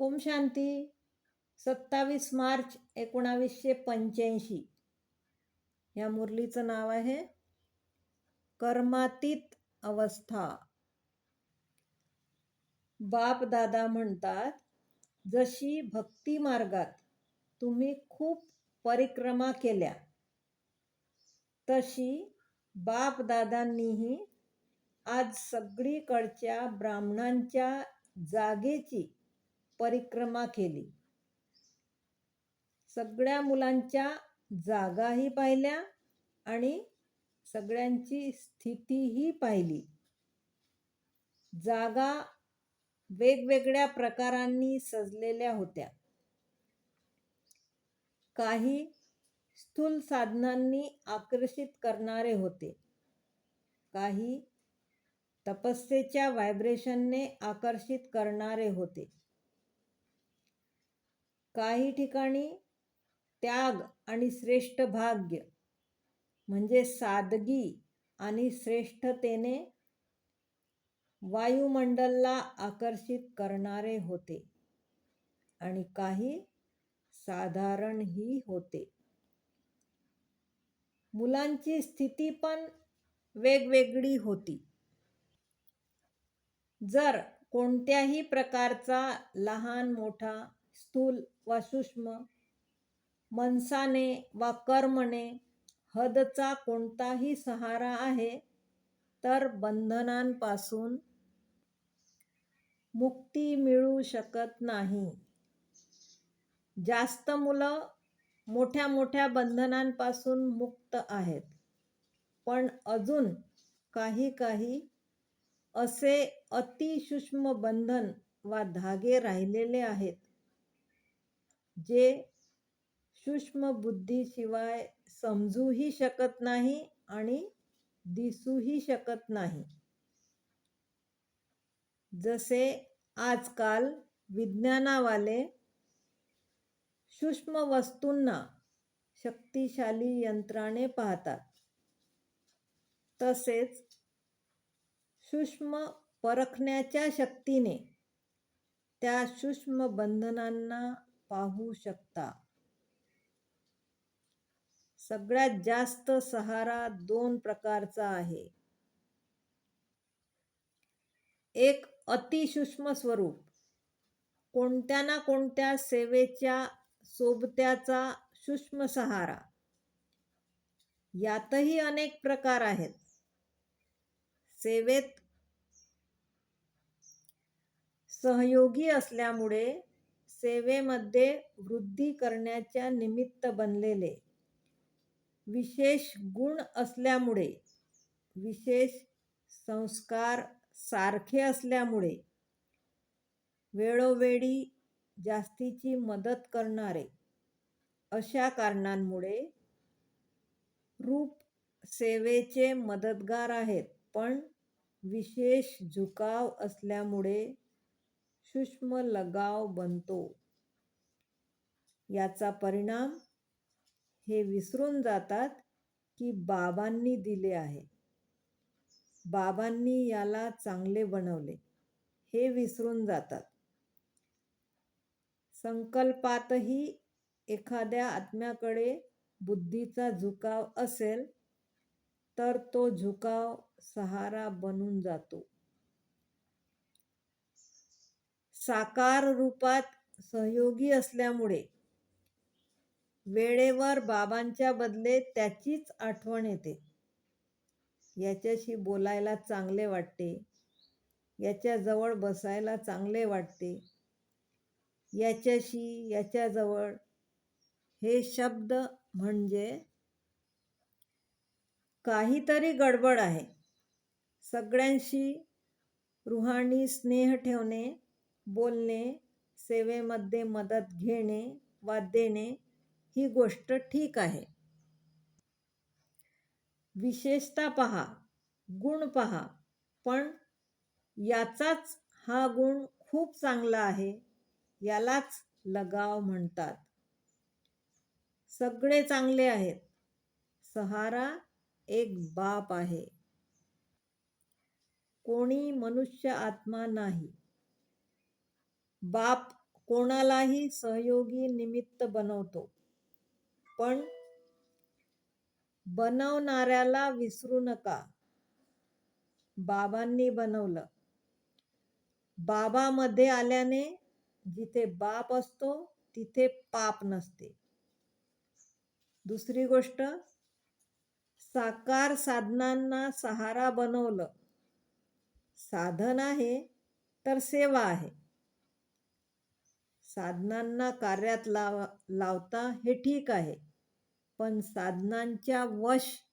ओम शांती. सत्तावीस मार्च एकोणावीसशे पंच्याऐंशी. ह्या मुरलीचं नाव आहे कर्मातीत अवस्था. बाप दादा म्हणतात जशी भक्ती मार्गात तुम्ही खूप परिक्रमा केल्या तशी बाप दादांनीही आज सगळीकडच्या ब्राह्मणांच्या जागेची परिक्रमा केली. सगळ्या मुलांच्या जागाही पाहिल्या आणि सगळ्यांची स्थितीही पाहिली. जागा वेगवेगळ्या प्रकारांनी सजलेल्या होत्या. काही स्थूल साधनांनी आकर्षित करणारे होते. काही तपस्येच्या व्हायब्रेशनने आकर्षित करणारे होते. काही ठिकाणी त्याग आणि श्रेष्ठ भाग्य म्हणजे सादगी आणि श्रेष्ठतेने वायुमंडलला आकर्षित करणारे होते आणि काही साधारणही होते. मुलांची स्थिती पण वेगवेगळी होती. जर कोणत्याही प्रकारचा लहान मोठा स्थूल वा सूक्ष्म मनसाने वा कर्मने हदचा कोणताही सहारा आहे तर बंधनांपासून मुक्ती मिळू शकत नाही. जास्त मुलं मोठ्या मोठ्या बंधनांपासून मुक्त आहेत. पण अजून काही काही असे अतिसूक्ष्म बंधन वा धागे राहिलेले आहेत. जे सूक्ष्म बुद्धीशिवाय समजूही शकत नाही आणि दिसूही शकत नाही. जसे आजकाल विज्ञानावाले सूक्ष्म वस्तूंना शक्तिशाली यंत्राने पाहतात तसेच सूक्ष्म परखण्याच्या शक्तीने त्या सूक्ष्म बंधनांना पाहू शकता. सगळ्यात जास्त सहारा दोन प्रकारचा आहे. एक अतिसूक्ष्म स्वरूप. कोणत्या ना कोणत्या सेवेच्या सोबत्याचा सूक्ष्म सहारा. यातही अनेक प्रकार आहेत. सेवेत सहयोगी असल्यामुळे सेवेमध्ये वृद्धी करण्याच्या निमित्त बनलेले. विशेष गुण असल्यामुळे विशेष संस्कार सारखे असल्यामुळे वेळोवेळी जास्तीची मदत करणारे. अशा कारणांमुळे रूप सेवेचे मदतगार आहेत पण विशेष झुकाव असल्यामुळे सूक्ष्म लगाव बनतो. याचा परिणाम हे विसरून जातात की बाबांनी दिले आहे. बाबांनी याला चांगले बनवले. हे विसरून जातात. संकल्पातही एखाद्या आत्म्याकडे बुद्धीचा झुकाव असेल तर तो झुकाव सहारा बनून जातो. साकार रूपात सहयोगी असल्यामुळे वेळेवर बाबांच्या बदले त्याचीच आठवण येते. याच्याशी बोलायला चांगले वाटते. याच्याजवळ बसायला चांगले वाटते. याच्याशी याच्याजवळ हे शब्द म्हणजे काहीतरी गडबड आहे. सगळ्यांशी रुहाणी स्नेह ठेवणे बोलणे सेवेमध्ये मदत घेणे वा देणे ही गोष्ट ठीक आहे. विशेषता पहा गुण पहा पण याचाच हा गुण खूप चांगला आहे यालाच लगाव म्हणतात. सगळे चांगले आहेत. सहारा एक बाप आहे. कोणी मनुष्य आत्मा नाही. बाप कोणालाही सहयोगी निमित्त बनवतो. पण बनवणाऱ्याला विसरू नका. बाबांनी बनवलं. बाबामध्ये आल्याने जिथे बाप असतो तिथे पाप नसते. दुसरी गोष्ट साकार साधनांना सहारा बनवलं. साधन आहे तर सेवा आहे. साधनांना कार्यात लाव लावता हे ठीक आहे. पण साधनांच्या वश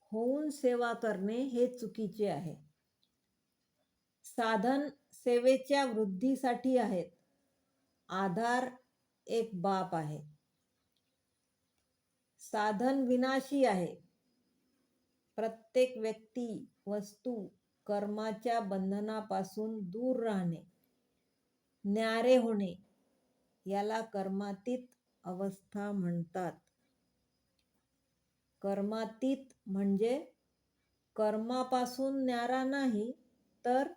होऊन सेवा करणे हे चुकीचे आहे. साधन सेवेच्या वृद्धीसाठी आहेत. आधार एक बाप आहे. साधन विनाशी आहे. प्रत्येक व्यक्ती वस्तू कर्माच्या बंधनापासून दूर राहणे. न्यारे होणे याला कर्मातीत अवस्था म्हणतात. कर्मातीत म्हणजे कर्मापासून न्यारा नाही तर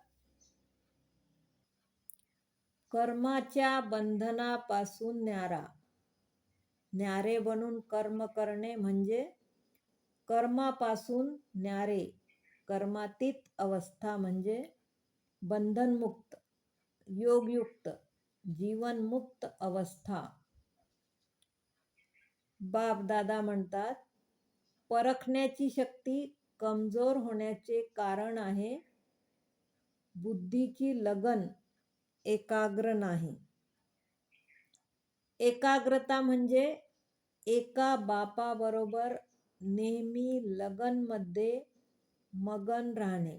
कर्माच्या बंधनापासून न्यारा. न्यारे बनून कर्म करणे म्हणजे कर्मापासून न्यारे. कर्मातीत अवस्था म्हणजे बंधनमुक्त. योगयुक्त जीवनमुक्त अवस्था. बाप दादा म्हणतात परखण्याची शक्ती कमजोर होण्याचे कारण आहे. बुद्धीची लगन एकाग्र नाही. एकाग्रता म्हणजे एका बापाबरोबर नेहमी लगनमध्ये मगन राहणे.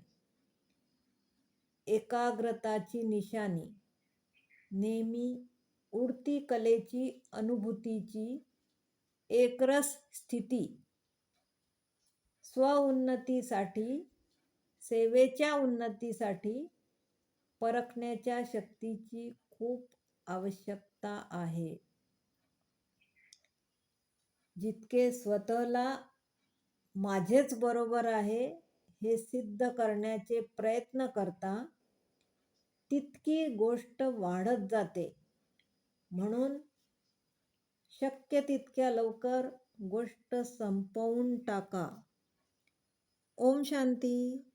एकाग्रताची निशाणी. नेहमी उडती कलेची अनुभूतीची एकरस स्थिती. स्वउन्नतीसाठी सेवेच्या उन्नतीसाठी परखण्याच्या शक्तीची खूप आवश्यकता आहे. जितके स्वतःला माझेच बरोबर आहे हे सिद्ध करण्याचे प्रयत्न करता तितकी गोष्ट वाढत जाते. म्हणून शक्य तितक्या लवकर गोष्ट संपवून टाका. ओम शांती.